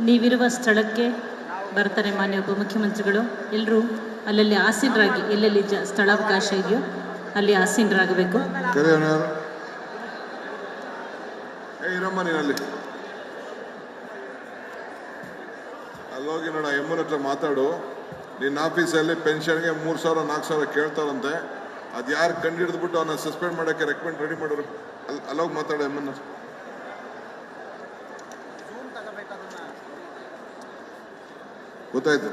ನೀವಿರುವ ಸ್ಥಳಕ್ಕೆ ಬರ್ತಾರೆ ಮಾನ್ಯ ಉಪಮುಖ್ಯಮಂತ್ರಿಗಳು. ಎಲ್ಲರೂ ಅಲ್ಲಲ್ಲಿ ಆಸೀನರಾಗಿ, ಎಲ್ಲೆಲ್ಲಿ ಜ ಸ್ಥಳಾವಕಾಶ ಇದೆಯೋ ಅಲ್ಲಿ ಆಸೀನರಾಗಬೇಕು. ಅಲ್ಲೋಗಿ ನೋಡ ಎಮ್ಮನ ಹತ್ರ ಮಾತಾಡು. ನಿನ್ನ ಆಫೀಸಲ್ಲಿ ಪೆನ್ಷನ್ಗೆ ಮೂರು ಸಾವಿರ, ನಾಲ್ಕು ಸಾವಿರ ಕೇಳ್ತಾರಂತೆ. ಅದು ಯಾರು ಕಂಡು ಹಿಡಿದ್ಬಿಟ್ಟು ಅವನ್ನ ಸಸ್ಪೆಂಡ್ ಮಾಡೋಕ್ಕೆ ರೆಕಮೆಂಡ್ ರೆಡಿ ಮಾಡೋರು? ಅಲ್ಲಿ ಅಲ್ಲೋಗಿ ಮಾತಾಡು ಎಮ್ಮನ ಹತ್ರ. ಗೊತ್ತಾಯ್ತು.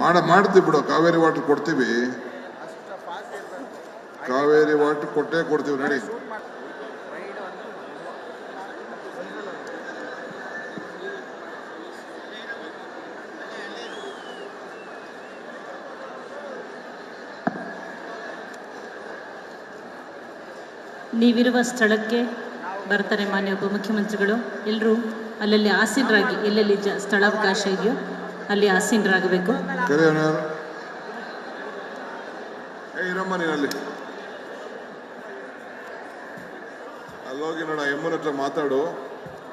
ಮಾಡ ಮಾಡ್ತೀವಿ ಬಿಡು ಕಾವೇರಿ ವಾಟರ್ ಕೊಡ್ತೀವಿ. ಕಾವೇರಿ ವಾಟರ್ ಕೊಟ್ಟೇ ಕೊಡ್ತೀವಿ ನಡಿ. ನೀವಿರುವ ಸ್ಥಳಕ್ಕೆ ಬರ್ತಾರೆ ಮಾನ್ಯ ಉಪಮುಖ್ಯಮಂತ್ರಿಗಳು. ಎಲ್ಲರೂ ಅಲ್ಲಲ್ಲಿ ಆಸೀನರಾಗಿ, ಎಲ್ಲೆಲ್ಲಿ ಜ ಸ್ಥಳಾವಕಾಶ ಇದೆಯೋ, ಅಲ್ಲಿ ಆಸೀನರಾಗಬೇಕು. ಅಲ್ಲೋಗಿ ನೋಡ, ಎಮ್ಮನ ಹತ್ರ ಮಾತಾಡು.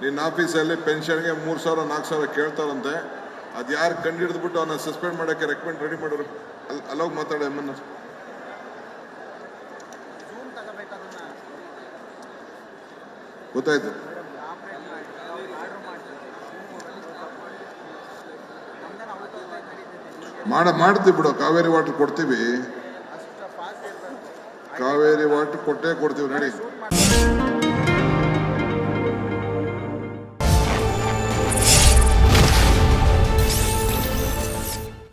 ನಿನ್ನ ಆಫೀಸಲ್ಲಿ ಪೆನ್ಷನ್ಗೆ ಮೂರು ಸಾವಿರ, ನಾಲ್ಕು ಸಾವಿರ ಕೇಳ್ತಾರಂತೆ. ಅದು ಯಾರು ಕಂಡು ಹಿಡಿದ್ಬಿಟ್ಟು ಅವನ್ನ ಸಸ್ಪೆಂಡ್ ಮಾಡೋಕ್ಕೆ ರೆಕಮೆಂಡ್ ರೆಡಿ ಮಾಡೋರು ಅಲ್ಲಿ ಅಲ್ಲೋಗಿ ಮಾತಾಡು ಎಮ್ಮನ ಗೊತ್ತಾಯ್ತು. ಮಾಡ ಮಾಡ್ತೀವಿ ಬಿಡು ಕಾವೇರಿ ವಾಟರ್ ಕೊಡ್ತೀವಿ. ಕಾವೇರಿ ವಾಟರ್ ಕೊಟ್ಟೇ ಕೊಡ್ತೀವಿ ನಡಿ.